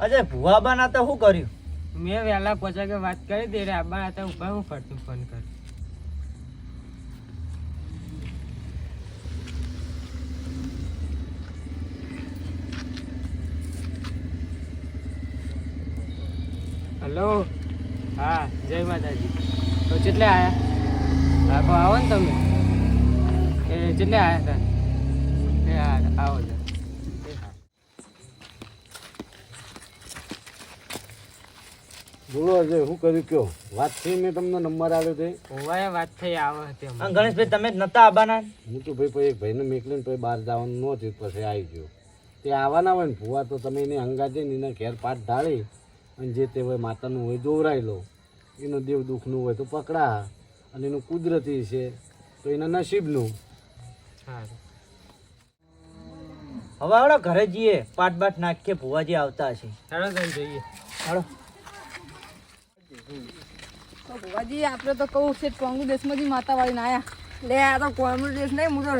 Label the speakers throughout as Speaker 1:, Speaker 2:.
Speaker 1: અજય ભુવા બાના તો શું કર્યું?
Speaker 2: મેં વહેલા પહોંચ્યા કે વાત કરી દે રે આબા હતા ઊભા હું ફરતું ફોન કર. હેલો હા, જય માતાજી. તો કેટલે આયા? હા આવો ને તમે. એ કેટલે આયા હતા? એ, હા, આવો જા એ હા
Speaker 3: બોલો અજય શું કર્યું કયો? વાત થઈ મેં તમને નંબર આવ્યો તે.
Speaker 2: હોવાય વાત થઈ આવે હતી
Speaker 1: ગણેશભાઈ તમે જ નતા આબાના
Speaker 3: હું તો ભાઈ પછી એક ભાઈને મેકલીને પછી બહાર જવાનું નહોતું પછી આવી ગયો. તે આવવાના હોય ને ફુવા તો તમે એને હંગાતે ને એના ઘેર પાટ ઢાળી અને જે તે હોય માતાનું હોય દોવરાઈ લો. એનું દેવ દુઃખનું હોય તો પકડા અને એનું કુદરતી છે તો એના નસીબનું
Speaker 2: સારું.
Speaker 1: હવે આવડો ઘરે જઈએ પાટ બાટ નાખીએ ભુવાજી આવતા હશે.
Speaker 2: ચાલો જઈએ જોઈએ.
Speaker 1: હાલો.
Speaker 4: તો ભુવાજી આપણે તો કહું છે કોંગ્રેસમાંથી માતા વાળીને આયા. લે આ તો કોંગ્રેસ નહીં હું તો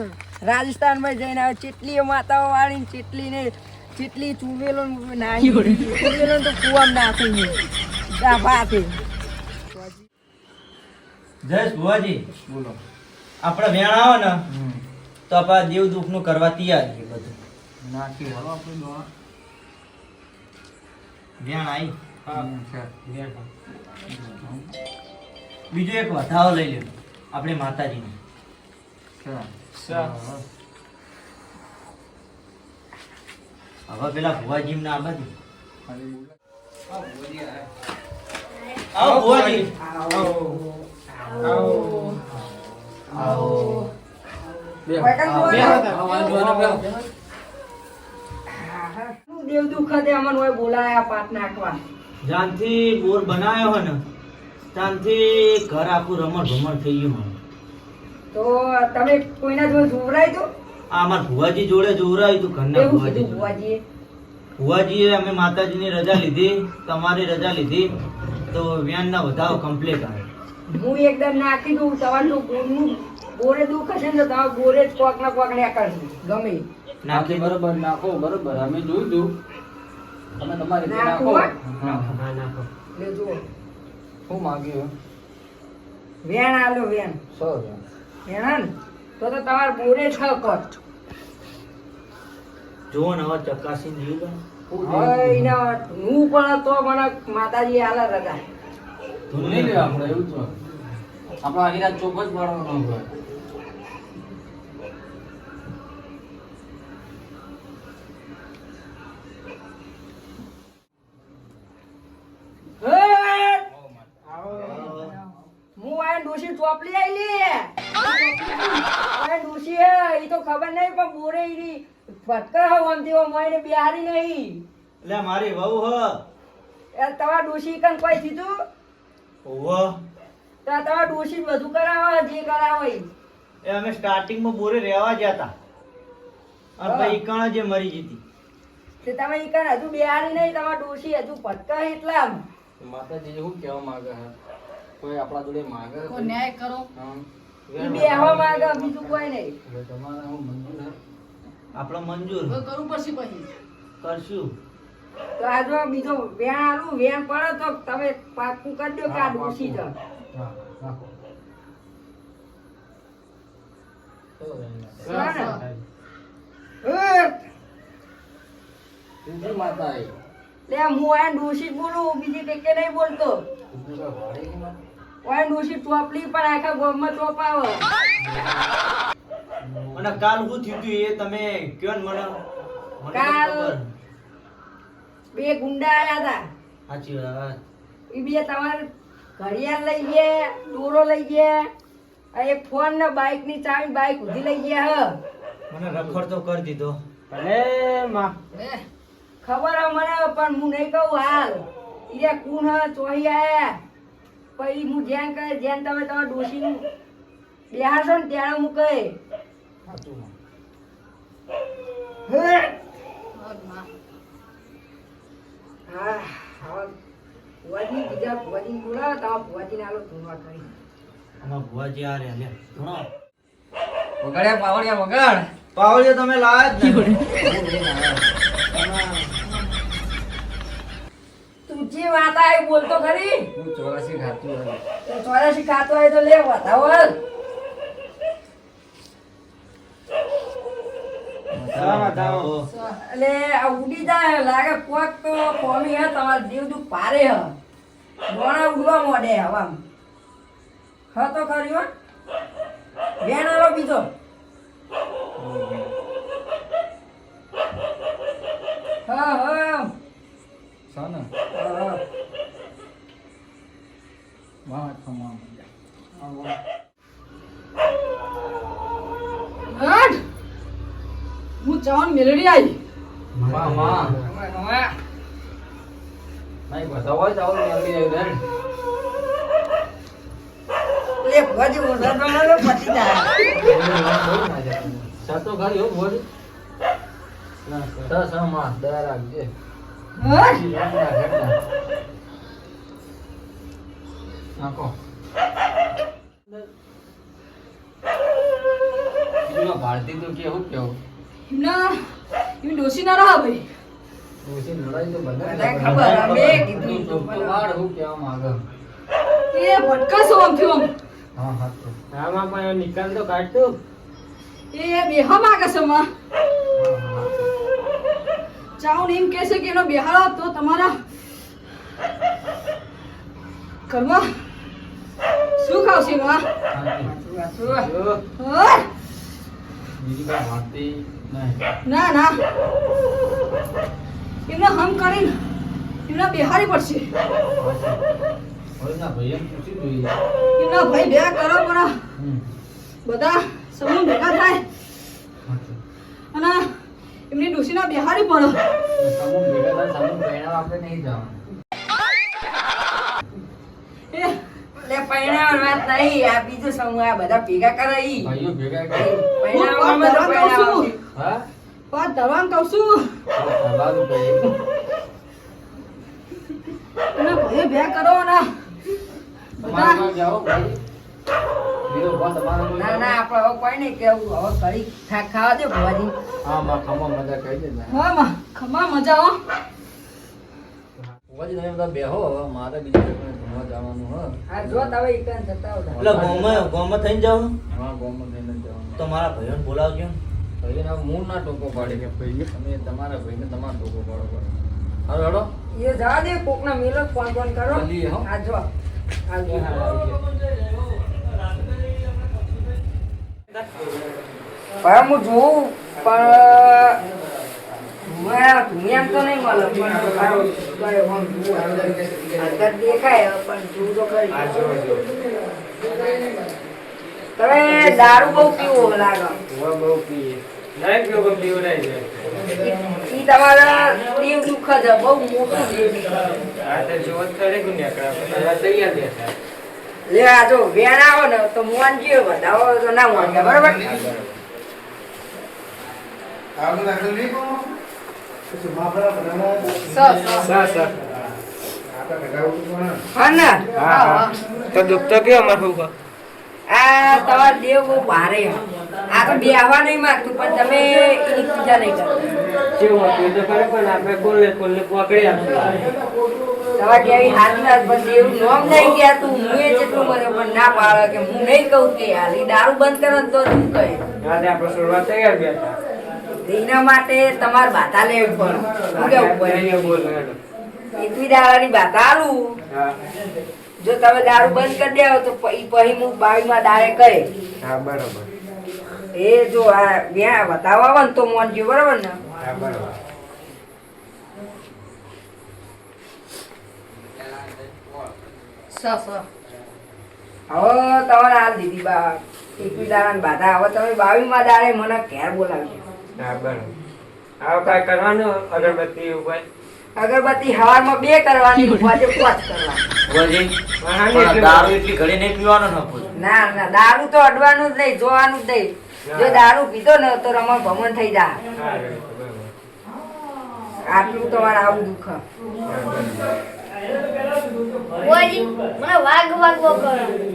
Speaker 4: રાજસ્થાનમાં જઈને આવ્યો. ચેટલી માતાઓ વાળી ચેટલી ને ચેટલી ચૂવેલો નાખી ચૂવેલો તો કુવામાં નાખી
Speaker 1: જયેશ ભુવાજી બોલો. આપણે વેણ આવો ને તો આપણે દેવ દુઃખનું કરવા તૈયાર છે બધું.
Speaker 2: નાખી વાળો આપણે
Speaker 1: વેણ આવી બીજો એક વધાવો લઈ લ્યો. આપણે માતાજીને. હવે પેલા ભુવાજી ને આ બાજુ આવો ભુવાજી. આવો.
Speaker 4: દેવ દુઃખતે અમન હોય બોલાયા પાટ નાખવા?
Speaker 1: જ્યાંથી બોર બનાવ્યો હોય ને ત્યાંથી ઘર આખું રમણ ભમણ થઈ ગયું મને.
Speaker 4: તો તમે કોઈના જોડે જોવરાય તો?
Speaker 1: આ અમાર ભુવાજી જોડે જોવરાયું તું ઘરના ભુવાજી ભુવાજી
Speaker 4: ભુવાજીએ.
Speaker 1: અમે માતાજીની રજા લીધી તમારી રજા લીધી તો વ્યાનના વધારો કમ્પ્લીટ આવે
Speaker 4: હું એકદમ નાખી દઉં તમારું બોરનું બોરે દુઃખ હશે ને તો તમારે બોરે જ કોક ના કોક ને કરશે. ગમે.
Speaker 1: નાખી
Speaker 5: બરોબર નાખો બરોબર. અમે જોયું તું. તમે તમારી રીતે
Speaker 4: નાખો
Speaker 5: નાખો
Speaker 4: હા
Speaker 2: નાખો.
Speaker 4: લે જુઓ.
Speaker 5: શું માંગ્યું?
Speaker 4: વેણ આલો વેણ.
Speaker 5: સો.
Speaker 4: વેણ. તો તો તમારે બોરે છ કર
Speaker 1: જુઓ ને હવે ચકાસી જીવ
Speaker 4: હવે એને હું પણ તો મને માતાજી આલે
Speaker 5: રગા નહીં લેવા આપણે એવું તો આપણો રાત ચોક જ પાડવાનો હોય
Speaker 4: હું આ ડોશી ચોપલી આઈલી આ ડોશી તો ખબર નહીં પણ બોરે ઈ ફટકા હો આમ આઈને બિહારી નહીં.
Speaker 1: એટલે મારી વહુ હ.
Speaker 4: એ તવા ડુસી કન કોઈ થીતું
Speaker 1: ઓહો
Speaker 4: તો તવા ડુસી બધું કરાવે જે કરાવે.
Speaker 1: એ અમે સ્ટાર્ટિંગમાં બોરે રહેવા ગયા હતા અને પછી કણ જે મરી જીતી
Speaker 4: તે. તમે ઈ કન હજુ બિહારી નહીં તમારા ડોશી હજુ ફટકા હે એટલા.
Speaker 5: માતાજી હું કેવા માંગે છે? કોઈ આપણા જોડે માંગે કોઈ
Speaker 4: ન્યાય કરો? બેહવા માંગે બીજું કોઈ નહીં.
Speaker 5: હવે તમારે હું મંજૂર
Speaker 1: આપણો મંજૂર
Speaker 4: કરવું પડશે પછી.
Speaker 1: કરશું.
Speaker 4: તો આજુ બીજો વેણ આલું વેણ પડે તો તમે પાકું કરી દો કે આ ડોશી છે
Speaker 5: હા, નાખો. સો રૂપિયા.
Speaker 4: બરાબર? હે!
Speaker 5: તુલસી માતા
Speaker 4: લે હું આ ડોશી બોલું બીજી કે નહીં બોલતો. ઓય ડોશી ટોપલી પણ આખા ગામમાં ટોપાવ
Speaker 1: અને કાલ શું થયું તું એ તમે કયો ને મને? મને
Speaker 4: કાલ- બે ગુંડા આયા હતા
Speaker 1: સાચી વાત.
Speaker 4: એ બે તમારે ઘડિયાળ લઈ ગયા દોરો લઈ ગયા આ એક ફોન ને બાઇકની ચાવી બાઇક ઉધી લઈ ગયા હ.
Speaker 1: મને રખડતો કરી દીધો.
Speaker 2: ભલે માં.
Speaker 4: ખબર હે મને પણ હું નહીં કહું હાલ. ઈરે કુણ હ? ચોહી આયા. પછી હું જેમ કહે જેમ તમે તમારા ડોશી નું બેહારશો ને ત્યારે હું કહે. હે! હા ભુવાજી બીજા ભુવાજી બોલાવો તમારા ભુવાજીને આલો ધૂણવા કરી.
Speaker 1: આમાં ભુવાજી આ રહ્યા લે ધૂણો.
Speaker 5: વગાડ્યા પાવડિયા વગાડ.
Speaker 1: પાવડિયો તમે લાવ્યા જ.
Speaker 4: ચોરાશી માતા આવી બોલતો ખરી.
Speaker 6: હું ચોરાસી ખાતું હોય.
Speaker 4: તો ચોરાશી ખાતો હોય તો લે વધાવો એટલે આ ઉડી જાય લાગે કોક તો કોમી હે તમારે જીવ દુખ પારે હ. બોણા ઉડવા મોડે હવા હ તો કર્યો હો. વેણ આલો બીજો. હા હા
Speaker 6: છે ને
Speaker 4: હા.
Speaker 6: વાહ ખમા
Speaker 4: હટ હું ચાવન મેલડી આવી
Speaker 6: માં માં નહીં બતાવો આવું મેળવી આવી
Speaker 4: લે ભજી પતી જાય
Speaker 6: સાતો ખાલી હો બોલ
Speaker 4: દસમાં
Speaker 6: હેડના. નાખો ભારતી કેવું કેવું
Speaker 4: ના એમ ના રહા ભાઈ
Speaker 6: ડોસી લડાઈ તો બધા
Speaker 4: ખબર,
Speaker 6: હું કેવા માંગે
Speaker 4: એ ભટકા છો આમ થયો
Speaker 6: હા હા તો
Speaker 2: પણ નિકાલ તો કાઢતું
Speaker 4: એ બેહો માગે છે માં. ચાઉન એમ કહે છે કે એનો બેહાડો તો તમારા. ઘરમાં. શું ખાવશે માં ના ના. એમને હમ કરીને એમને બિહારી પડશે. એમના ભાઈ બે કરો પણ બધા સમૂહ ભેગા થાય. અને એમની ડોસીના
Speaker 6: બિહારી આપણે નહીં જવાનું. ભાઈ
Speaker 4: ભેગા કરો ને. ના ના આપણે હવે કોઈ નહીં કેવું હવે ઘડી ખાવા દે ભુવાજી.
Speaker 6: હા માં ખમા મજા કહી દે ને.
Speaker 4: હા માં ખમા મજા હો.
Speaker 6: પછી તમે બધા બેહો હવે. મારે બીજું ઘૂમવા જવાનું હ.
Speaker 4: આ જો તમે ઈકન જતા હો
Speaker 1: એટલે ગોમાં ગોમાં થઈને જાઓ
Speaker 6: હા ગોમાં થઈને જ
Speaker 1: તો મારા ભાઈઓને બોલાવજો.
Speaker 6: ભાઈ ના હું ના ટોકો પાડે કે ભાઈ તમે તમારા ભાઈને તમારો ટોકો પાડો પડે. હાલો હેડો
Speaker 4: એ જવા દે કોકના મેલો ફોન ફોન કરો.
Speaker 6: હો.
Speaker 4: આ જો. આ જો. હું જોઉં પણ મારા એમ તો નહીં મળે પણ મારો ગળે આમ જોઉં. આગળ દેખાય પણ જોઉં તો ખરી. તમે દારૂ બહુ પીવો લાગે.
Speaker 2: બહુ પીએ.
Speaker 4: તમારા દેવ દુઃખ જ બહુ મોટું દેવ દુઃખ
Speaker 2: આ તો તૈયાર બેઠા.
Speaker 4: લે આ જો વેણ આવો ને તો મોનજી વધાવો તો ના મોન બરાબર?
Speaker 2: તો દુઃખ તો કયો અમાર
Speaker 4: આ તમારા દેવ બહુ ભારે આ તો બેહવા નહીં માંગતું પણ તમે એની પૂજા નહીં કરતા.
Speaker 2: હતું તો ખરે પણ આપણે કોલને કોલને પકડી આપશું
Speaker 4: તમારે કેવી હાથ ના પણ દેવ નોમ નહીં ગયા તું હું એ જેટલું મને પણ ના પાડે કે હું નહીં કહું કે હાલ. ઈ દારૂ બંધ કરે તો શું કહે?
Speaker 2: આપણે શરૂઆત તૈયાર બેઠા
Speaker 4: એના માટે તમારે બાધા લેવી પડે. શું કેવું. એકવી દાડાની બાધા આલું? જો તમે દારૂ બંધ કરી દેવો તો પછી પછી હું બાવીમાં દારે કહે
Speaker 2: હા બરોબર.
Speaker 4: એ જો આ વ્યા બતાવવા ને તો મોનજી બરાબર ને?
Speaker 2: હા બરોબર.
Speaker 4: હવે તમારે હાલ દીધી બા. એકવી દાડાની બાધા. હવે તમે બાવીમાં દાડે મને ઘેર બોલાવજો.
Speaker 2: હા કઈ કરવાનું? અગરબત્તી ઉપર
Speaker 4: અગરબત્તી હવારમાં બે કરવાની ઉપાજે પાંચ કરવાની.
Speaker 1: દારૂ એટલી ઘડી નહીં પીવાનો ન
Speaker 4: ના ના દારૂ તો અડવાનું જ નહીં જોવાનું જ નહીં. જો દારૂ પીધો ને તો રમણ ભમણ થઈ જાય. આટલું તમારે આવું દુઃખ.
Speaker 7: ઓજી મને વાગ વાગવો કરો.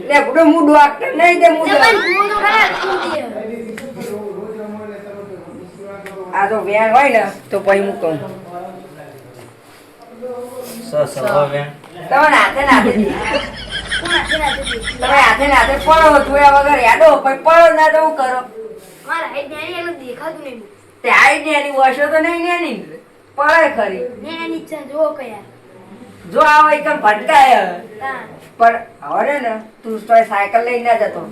Speaker 4: લે ગુડો હું ડોક્ટર નહીં દે હું
Speaker 7: તમારે ખરા
Speaker 4: આ તો વેણ હોય ને તો પછી હું કહું. તમે હાથે ને હાથે. જ.
Speaker 7: કોણ હાથે હાથે દે?
Speaker 4: તમે હાથે ને હાથે પડો જોયા વગર યાદો પછી પડો ના તો હું કરો?
Speaker 7: મારા હાઈટ નાની એનું દેખાતું નહીં.
Speaker 4: તે નહીં ને એની પડે ખરી
Speaker 7: ને એની ઈચ્છા કયા.
Speaker 4: જો આવો એકદમ ભટકાય પણ હવે ને તું તો સાયકલ લઈને ના જતો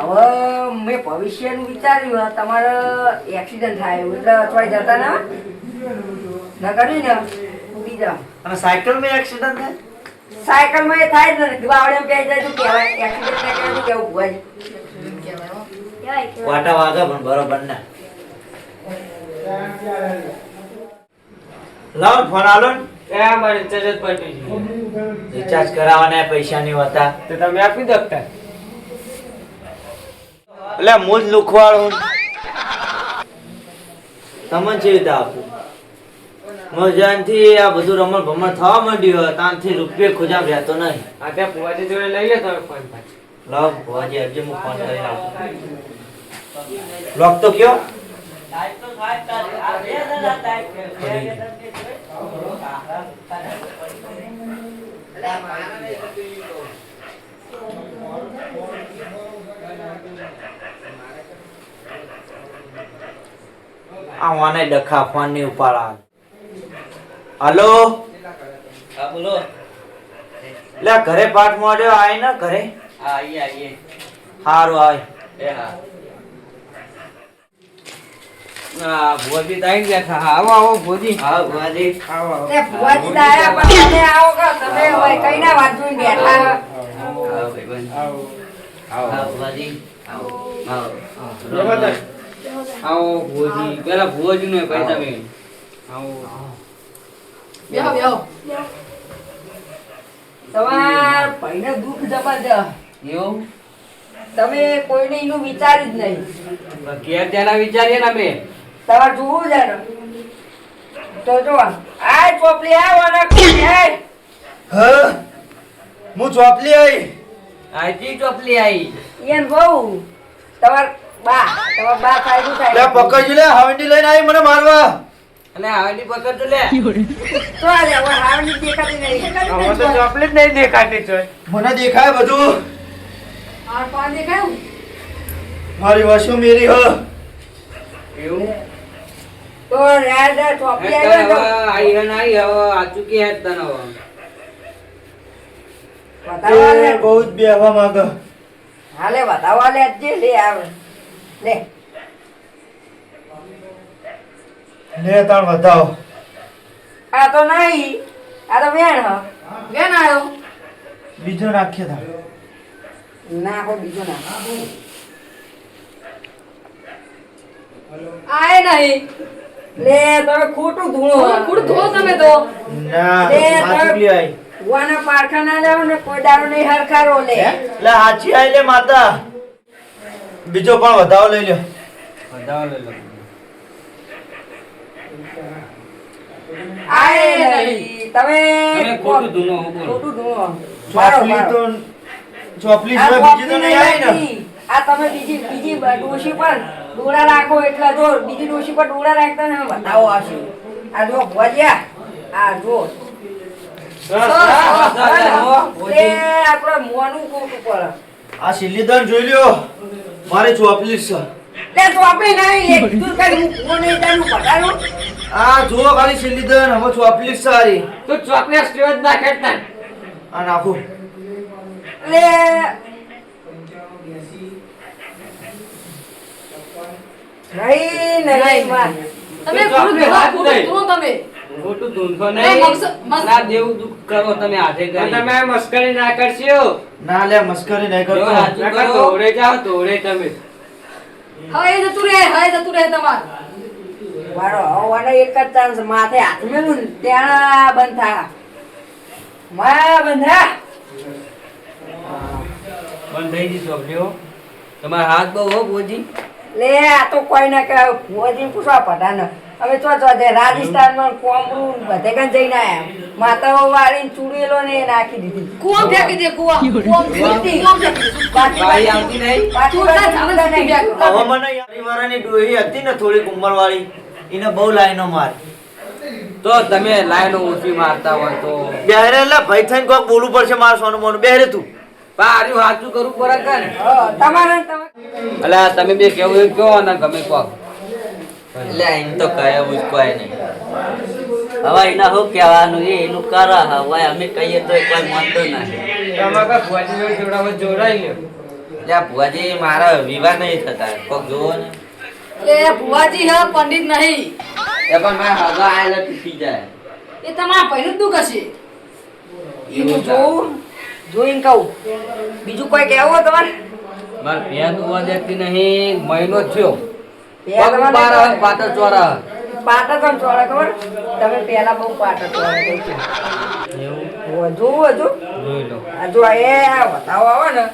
Speaker 4: હવે મેં ભવિષ્યનું વિચાર્યું તમારે એક્સિડન્ટ થાય એટલે અચવાઈ જતા ના ન કર્યું ને ઉડી જાઓ.
Speaker 1: અને સાયકલ મેં એક્સિડન્ટ થાય?
Speaker 4: સાયકલમાં એ થાય જ ને બાવળે પહેરી જાય તો કહેવાય એક્સિડન્ટ થાય કહેવાય કેવું
Speaker 7: કહેવાય
Speaker 1: વાટા વાગા પણ બરોબર ના. લાવ ફોન આલો ને.
Speaker 2: રિચાર્જ જ
Speaker 1: કરાવવાના પૈસા નહીં હોતા
Speaker 2: તો તમે આપી દો
Speaker 1: એટલે મૂળ લુખવાળો તમને કેવી રીતે આપું? મજાનથી આ બધું રમણ ભમણ થવા માંડ્યું ત્યાંથી રૂપિયા ખોજામ રહેતો નહીં.
Speaker 2: આ ત્યાં ભુવાજી જોડે લઈ લે તમે ફોન પાછો.
Speaker 1: લાવ ભુવાજી અરજી હું ફોન કરી આપું. લોક તો કયો? આ વાને ડખા ફોનની ઉપાડા હલો?
Speaker 5: હા બોલો.
Speaker 1: લે ઘરે પાઠ મોડ્યો આય ને ઘરે.
Speaker 5: હા આઈએ આઈએ.
Speaker 1: હારું આય.
Speaker 5: એ હા.
Speaker 2: આવી આવો
Speaker 1: હા
Speaker 2: આવો
Speaker 4: એ પણ તમે આવો કે તમે હોય કઈ ના વાત બેઠા
Speaker 5: આવો ભાઈબંધ
Speaker 2: આવો.
Speaker 5: હા આવો. આવો.
Speaker 2: આવો આવો પેલા ભુવાજી નો પૈસા બે આવો.
Speaker 4: બેહો બેહો. તમાર ભાઈને દુઃખ જબરજસ્ત.
Speaker 2: એવું?
Speaker 4: તમે કોઈને એનું વિચાર્યું જ નહીં.
Speaker 2: ઘેર ત્યાંના વિચારીએ ને અમે.
Speaker 4: તમારે જોવું છે ને? તો જો આ ચોપલી આ વાના કોણ આય.
Speaker 1: હ? હું ચોપલી આઈ?
Speaker 2: આજી ચોપલી આઈ.
Speaker 4: એન બહુ તમાર બા તમાર બા થાય.
Speaker 1: લે પકડજી લે હાવડી લઈને આવી મને મારવા.
Speaker 2: અને હાવડી પકડ તો લે.
Speaker 4: તો આ લે હવે હાવની દેખાતી નહીં.
Speaker 2: હવે તો ચોપલી જ નહીં દેખાતી છે
Speaker 1: મને દેખાય બધું.
Speaker 4: આ કોણ દેખાયું?
Speaker 1: મારી વાસો મેરી હ.
Speaker 2: એવું?
Speaker 4: તો રેડ ચોપલી આવ્યો
Speaker 2: આઈ હે આઈ હવે આ ચૂકી હે તને હવે.
Speaker 1: બહુ જ બેહવા માંગે.
Speaker 4: હાલે બતાવવા લે જે લે આવે. લે.
Speaker 1: લે તાણ બતાવો
Speaker 4: આ તો નહીં આ તો વેણ હ. વેણ આવ્યો
Speaker 1: બીજો નાખ્યો તા
Speaker 4: ના હો બીજો ના આય નહીં લે તમે ખોટું ધૂણો ખોટું ધૂણો તમે તો.
Speaker 1: ના
Speaker 4: લે,
Speaker 1: આ આઈ
Speaker 4: વાના પારખા ના જાવ ને કોઈ દારૂ નહીં હરખારો લે.
Speaker 1: લે હાચી આઈ લે માતા. બીજો પણ વધાવો લઈ લ્યો.
Speaker 2: વધાવો લઈ લો.
Speaker 4: આય નહીં તમે
Speaker 2: તમે ખોટું ધૂણો
Speaker 4: ખોટું ધૂણો. મારો મારો.
Speaker 1: તો ચોપલી
Speaker 4: આ
Speaker 1: બીજી તો નહીં આવી ને?
Speaker 4: આ તમે બીજી બીજી ડોશી પર ડોળા રાખો એટલે જો બીજી ડોશી પર ડોળા રાખતા ને બતાવો આવશે આ જો ભોજ્યા આ જો.
Speaker 1: આ સિલ્લીદાન જોઈ લ્યો. મારે ચોપલી છે.
Speaker 4: તે તો નહીં. લે તું કઈ હું ફોન નહીં તારું પટાડું
Speaker 1: આ જુઓ ખાલી સિલ્લીદાન હવે ચોપલી છે સારી
Speaker 2: તું ચોકલેટ સ્ટીવ ના. ખેંચતા
Speaker 1: આ નાખું.
Speaker 4: લે નહીં નહીં માં
Speaker 2: તમે ખોટું ધૂનો તમે. ખોટું ધૂનશો નહીં. ના દેવું દુઃખ કરો તમે હાથે કરી. તમે મસ્કરી ના કરશો.
Speaker 1: ના લે મસ્કરી નહીં
Speaker 2: જો
Speaker 1: કરતો.
Speaker 2: દોડે જાઓ દોડે તમે.
Speaker 4: હવે જતું રહે હવે જતું રહે તમાર. મારો આવવાનો એક જ ચાન્સ માથે હાથ મેલું ને ત્યાં બંધ થા. માં બંધા
Speaker 2: બંધ થઈ ચોકલીઓ તમારા હાથ બહુ હો બોજી
Speaker 4: લે આ તો કોઈ ના કહે ભુવાજી પૂછવા પડા ને હવે ચો ચો છે રાજસ્થાનમાં કોમરું બધે કન જઈને આયા માતાઓ વાળીને ચૂડેલો ને એ નાખી દીધી. કુવા ફેંકી દે કુવા કુવા ફેંકી દે. બાકી
Speaker 2: ભાઈ આવતી નહીં.
Speaker 4: બાકી.
Speaker 1: હવે મને પરિવારની ડોહી હતી ને થોડી ઉંમર વાળી એને બહુ લાઈનો માર.
Speaker 5: તો તમે લાઈનો ઊંચી મારતા હોય તો?
Speaker 1: બેહરે એટલે ભાઈ થઈને કોક બોલવું પડશે મારા સોનું મોનું બેહરે તું.
Speaker 5: પાર્યું સાચું કરવું પડે કે
Speaker 4: તમારે
Speaker 5: એટલે તમે બે કેવું એવું કહો ને ગમે કહો.
Speaker 1: એટલે એમ તો કહેવું જ કોઈ નહીં. હવે એના શું કહેવાનું એ એનું કરે હવે અમે કહીએ તો એ કોઈ માનતો નથી.
Speaker 2: તમે કા ભુવાજી જોડે જોડાવા જોડાઈ લ્યો.
Speaker 1: ભુવાજી મારા વિવાહ નહીં થતા કોક જોવો ને.
Speaker 8: એ ભુવાજી હા પંડિત નહીં.
Speaker 1: એ પણ મારા હગા આયેલા તૂટી જાય.
Speaker 8: એ તમારા ભાઈનું દુઃખ હશે.
Speaker 4: હું જોઉં જોઈને કહું. બીજું કોઈ કહેવું તમારે?
Speaker 5: મારે પેન ઉવા દેતી નહીં મહિનો થયો. પગ
Speaker 4: તમારે
Speaker 5: બાર
Speaker 4: નહીં
Speaker 5: પાટો ચોરા.
Speaker 4: પાટા કોણ ચોરા ખબર? તમે પેલા બહુ પાટા ચોરા કહી છે. હજુ હજુ?
Speaker 5: જોઈ લો.
Speaker 4: આ જો એ આ બતાવો આવે ને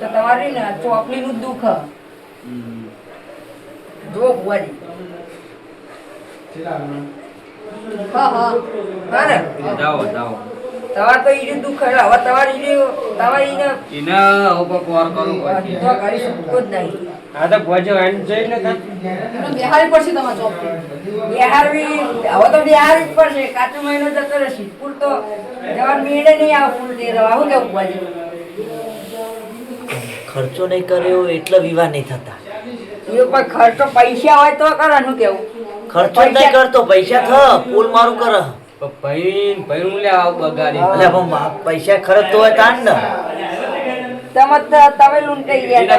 Speaker 4: તો તમારી ને ચોપલી નું દુઃખ. જો ભુવાજી.
Speaker 8: હા હા.
Speaker 4: હા ને.
Speaker 5: જાઓ જાઓ.
Speaker 4: તમારે તો ઈનું દુઃખ એટલે હવે તમારે ઈનું તમારે ઈને
Speaker 5: હવે કોર
Speaker 4: તો કરી શકતો જ નહીં.
Speaker 2: હા તો ભુવાજી વાઈન જઈ ને તા.
Speaker 8: એમને પડશે તમારા જોબ
Speaker 4: બિહારવી હવે તો બિહારવી જ પડશે. કાચો મહિનો જતો રહેશે ફૂલ તો જવાન મેળે નહીં ફૂલ શું કેવું
Speaker 1: ખર્ચો નહીં કર્યો એટલે વિવાહ નહીં થતા.
Speaker 4: એ પણ ખર્ચો પૈસા હોય તો કરે કેવું?
Speaker 1: ખર્ચો નહીં કરતો પૈસા થ પુલ મારું કર.
Speaker 5: પણ પૈન પૈન આવ બગાડી.
Speaker 1: એટલે પણ પૈસા ખર્ચતો હોય તાન ને.
Speaker 4: તમે તો- તમે લૂંટાઈ ગયા
Speaker 5: એના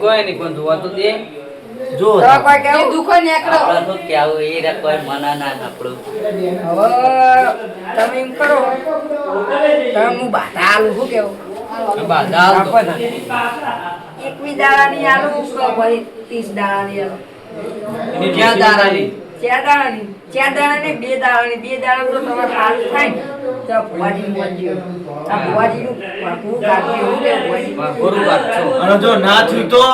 Speaker 5: કોઈ નહીં પણ જોવા તો દે.
Speaker 1: જો
Speaker 4: તમે કોઈ કેવું?
Speaker 8: દુઃખ નીકળો.
Speaker 1: તો કેવું એ રે કોઈ મના ના આપણું
Speaker 4: હવે તમે એમ કરો. તમે હું બાધા આલું શું કેવું?
Speaker 5: બાધા તો.
Speaker 4: આપો એકવી દાડાની આલું ભાઈ ત્રીસ દાડાની આલું.
Speaker 5: ક્યાં
Speaker 4: દાડાની? ચાર દાડાની બે દાડાની બે દાણા તો તમારે સારું થાય. ને તો ભુવાજી મોજ્યો આ ભુવાજીનું પૂરું કાઢવું એવું કે ભુવાજી?
Speaker 5: ગુરુ કાઢશો
Speaker 1: અને જો ના થયું તો?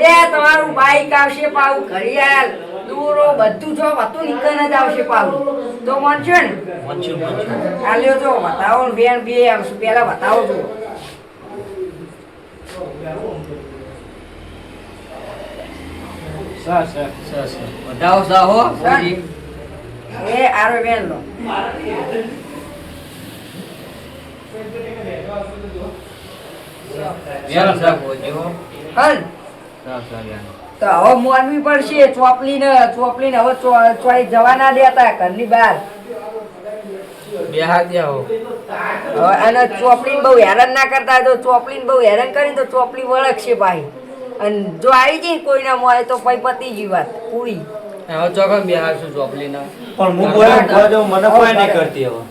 Speaker 4: લે તમારું બાઈક આવશે પાવું ઘડિયાળ દૂરો બધું જો બધું નીકળીને જ આવશે પાવું તો મનશે ને?
Speaker 1: મચ્યું
Speaker 4: તો બતાવો ને બેન બે આવશે. પેલા બતાવો
Speaker 5: સરસ બતાવો સાહો ગુરુજી.
Speaker 4: એ આરો બેન લો
Speaker 5: યાર સાહેબ હોજો
Speaker 4: હલ.
Speaker 5: સરસ યાર
Speaker 4: તો હવે મોનવી પડશે ચોપલી ને ચોપલી ને હવે ચોઈ જવા ના દેતા ઘરની બહાર.
Speaker 5: બે હાથ
Speaker 4: હવે અને ચોપલી બહુ હેરાન ના કરતા તો ચોપલી બહુ હેરાન કરી તો ચોપલી વળગશે ભાઈ અને જો આવી જઈ કોઈના મોય તો પછી પતી ગઈ વાત પૂરી.
Speaker 5: હવે ચોકન બે હાથ શું ચોપલી ના
Speaker 1: પણ હું બોલે બોલે તો મને કોઈ નહીં કરતી હવે.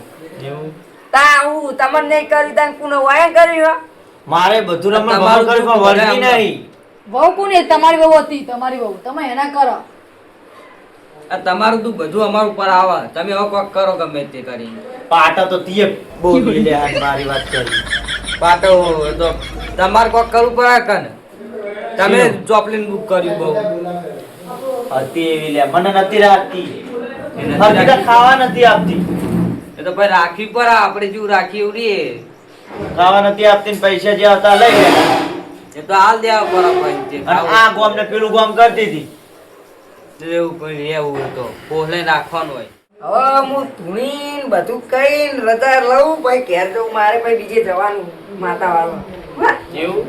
Speaker 4: તા આવું તમને નહીં કર્યું તા કુનો વાયા કર્યું
Speaker 1: મારે બધું રમણ
Speaker 5: તમારું
Speaker 1: ભાવ કરી પણ વળગી નહીં.
Speaker 8: વહુ કોની તમારી બહુ હતી તમારી બહુ તમે એના કરો.
Speaker 5: આ તમારું તો બધું અમારું ઉપર આવે. તમે હવે કોક કરો ગમે તે કરી
Speaker 1: પાટા તો તીએ બહુ લે મારી વાત કરી.
Speaker 5: પાટો તો તમારે કોક કરવું પડે કે ને? તમે ચોપલીન બુક કર્યું બહુ.
Speaker 1: હતી એવી લે. મને નથી રાખતી.
Speaker 5: રાખી.
Speaker 1: ખાવા નથી આપતી.
Speaker 5: એ તો ભાઈ રાખી પડે આપણે જેવું રાખી એવું રે
Speaker 1: ખાવા નથી આપતી ને પૈસા જે હતા લઈ લે.
Speaker 5: એ તો હાલ દેવા પર
Speaker 1: આ ગોમ ને પેલું ગોમ કરતી હતી.
Speaker 5: એવું કોઈ એવું તો. પોહલે રાખવાનું હોય.
Speaker 4: હવે હું ધૂણીને બધું કહીને રજા લઉં ભાઈ ઘેર જવું મારે ભાઈ બીજે જવાનું માતા વાળો
Speaker 5: એવું?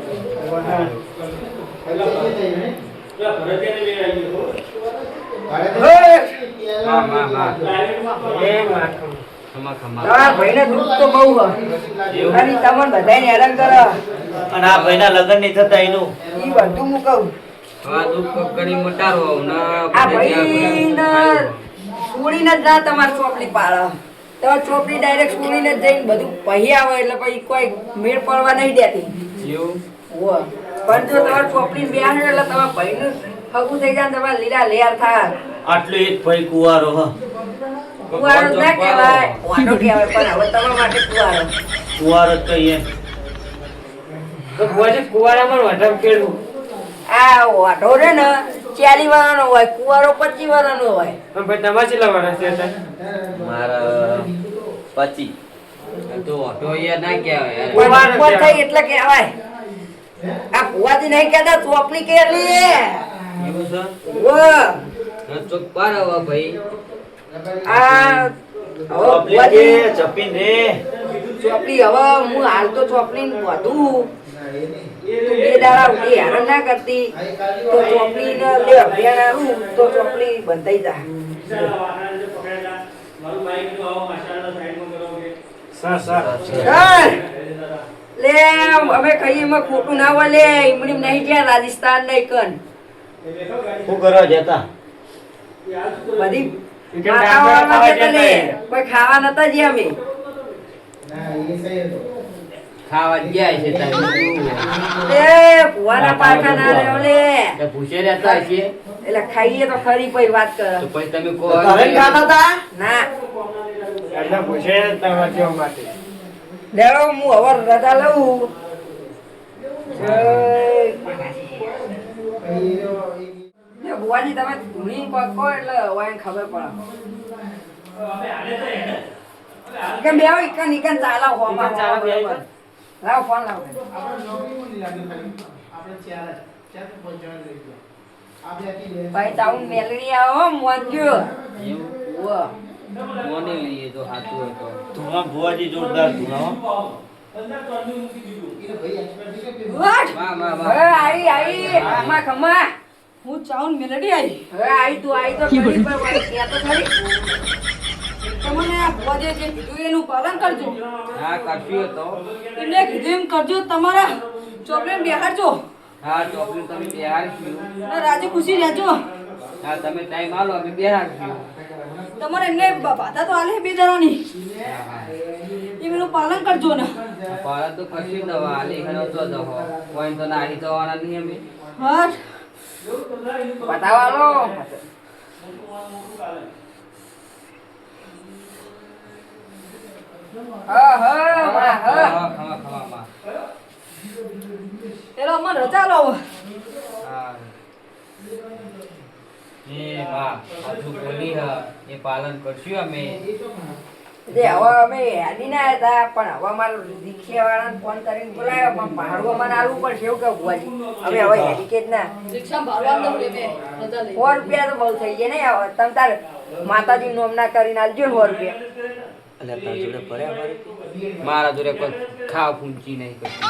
Speaker 4: ચોપડી ડાયરેક્ટ છોડીને જ જઈને બધું પહી આવે એટલે પછી કોઈ મેળ પડવા નહીં દેતી. પણ જો તમારે ચોપડી બે એટલે તમારા ભાઈનું હગું થઈ જાય તમારે લીલા લેર થાય
Speaker 1: આટલું એક ભાઈ કુવારો હ.
Speaker 4: કુવારો ના કહેવાય. વાંઢો કહેવાય પણ હવે તમારા માટે કુવારો.
Speaker 1: કુવારો જ કહીએ
Speaker 2: તો ભુવાજી કુવારામાં વઢામ કેળવું
Speaker 4: આ વાંઢો રે ને ચાલી વાળાનો હોય કુવારો પચી વાળાનો હોય.
Speaker 2: પણ ભાઈ તમારે કેટલા વાળા છે?
Speaker 1: મારા પચી.
Speaker 5: તો ઓટો યાર ના કહેવાય.
Speaker 2: કુવારો.
Speaker 4: થઈ એટલે કહેવાય. આ કુવાજી નહીં કહેતા ચોપડી કેલી
Speaker 5: એવું છે?
Speaker 4: વાહ.
Speaker 5: હા, પાર હવે ભાઈ.
Speaker 4: આ હવે ભુવાજી ચોપડી હવે હું હાલ તો ચોપડી વધુ. બે દાડા ઉઠી હેરાન ના કરતી. તો ચોપડી ને બે અભિયાન આવું તો ચોપડી બંધાઈ જાય સર, લે અમે કહીએ એમાં ખોટું ના હોય લે ઈમડી નહીં ગયા રાજસ્થાન નહીં કન.
Speaker 1: શું કરવા જતા
Speaker 4: બધી ખાવા નતા જ્યાં અમે?
Speaker 5: ખાવા ગયા છે
Speaker 4: એ ભુવાના પાછા ના લેવો લે
Speaker 5: ભૂસે રહેતા છે
Speaker 4: એટલે ખાઈએ તો ખરી પછી વાત કર.
Speaker 5: તો પછી તમે કહો
Speaker 4: ના.
Speaker 5: એટલે ભૂસે રહેતા કેવા માટે
Speaker 4: લેવો હું હવે રજા લઉં. ભુવાજી તમે ધૂણી પકો એટલે વાઈન ખબર પડે. કે બે આવો એક ઇકન ચાલો હોમાં ચાલો બરોબર. લાવ ફોન લાવ. ભાઈ તાઉન મેલડી આવો મોજ્યો
Speaker 5: મોને લઈએ તો સાચું હતો
Speaker 1: ધુમા ભુવાજી જોરદાર ધુમા
Speaker 4: વાટ!
Speaker 5: વાહ વાહ વાહ.
Speaker 4: આઈ આઈ ખમા ખમા.
Speaker 8: હું ચાઉન મેલડી આઈ.
Speaker 4: હવે આઈ તું આઈ તો ખરી
Speaker 8: તમને આ ભુવાજે જે કીધું એનું પાલન કરજો.
Speaker 5: હા કરશું તો.
Speaker 8: એટલે કીધું એમ કરજો તમારા ચોપડીને બેહાડજો.
Speaker 5: હા ચોકલેટ તમે બેહાડશું.
Speaker 8: રાજી ખુશી રહેજો.
Speaker 5: હા તમે ટાઈમ આલો અમે બેહાડશું.
Speaker 8: તમારે એમને બ- બાધા તો આલે બે જણાની. એમનું પાલન કરજો ને.
Speaker 5: પાલન તો કરશું દવા આલી તો દહો કોઈ તો નાહી જવાના નહીં અમે. હર. બતાવાલો
Speaker 8: પેલો અમને રજા લાવો
Speaker 5: એ માં સાચું બોલી હ. એ પાલન કરશું અમે.
Speaker 4: તે હવે અમે હેડી ના હતા પણ હવે અમારે વાળાને ફોન કરીને બોલાયો પણ ભાડું અમારે આલવું પડશે એવું કે ભુવાજી. અમે હવે હેડી કે ના સો રૂપિયા તો બહુ થઈ ગયા ને હવે. તમે તાર માતાજી નોમના કરીને આલજો સો રૂપિયા.
Speaker 9: એટલે તાર જોડે ભર્યા
Speaker 5: મારા? જોડે કોઈ ખાવ ફૂંકી નહીં કરતું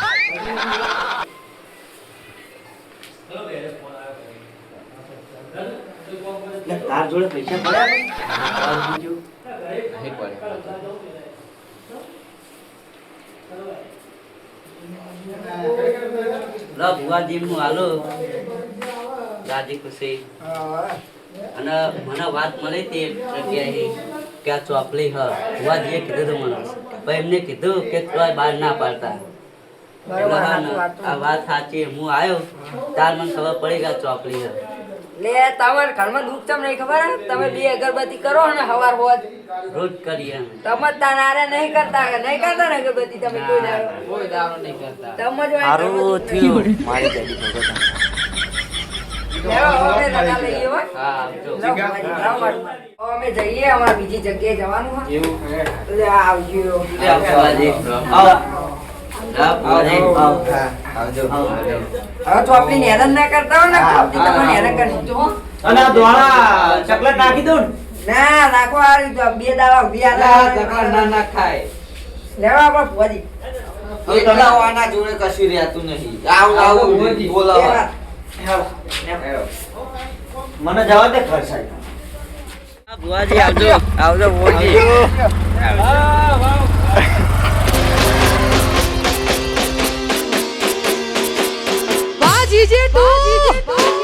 Speaker 9: તાર જોડે પૈસા ભર્યા બીજું
Speaker 5: નહીં પડે
Speaker 9: લો ભુવાજી હું હાલો. રાજી ખુશી. અને મને વાત મળી હતી જગ્યાએ કે આ ચોપલી હ. ભુવાજીએ કીધું હતું મને. ભાઈ એમને કીધું કે તોય બહાર ના પાડતા. આ વાત સાચી, હું આવ્યો. તાર મને ખબર પડી ચોપલી હ.
Speaker 4: લે તમારે ઘરમાં દુઃખ તમને નહીં ખબર? તમે બે અગરબત્તી કરો ને હવાર હોત
Speaker 9: રોજ કરીએ
Speaker 4: તમે તાનારે નહીં કરતા નહીં કરતા ને અગરબત્તી તમે કોઈ દાડો?
Speaker 5: કોઈ નહીં કરતા.
Speaker 4: તમે જો હોય
Speaker 9: સારું થયું. મારી ભગત
Speaker 4: અમે જઈએ અમારે બીજી જગ્યાએ જવાનું હોય.
Speaker 5: એવું હે
Speaker 4: લે આવજો. હવે તો આપણી હેરાન ના કરતા હોય ને આપણી તમને હેરાન કરજો
Speaker 1: અને આ ધોળા ચોકલેટ નાખી દઉં ના?
Speaker 4: નાખો આ રીતે બે દાડા ઊભી આ દાડા.
Speaker 5: ના ના ખાય
Speaker 4: લેવા આપણે ભુવાજી.
Speaker 9: એકલાવાના જોડે કશું રહેતું નહીં. આવું આવું બોલાવા.
Speaker 1: મને જવા દે ઘર સાહેબ.
Speaker 9: ભુવાજી આવજો આવજો ભુવાજી.
Speaker 8: 解毒解毒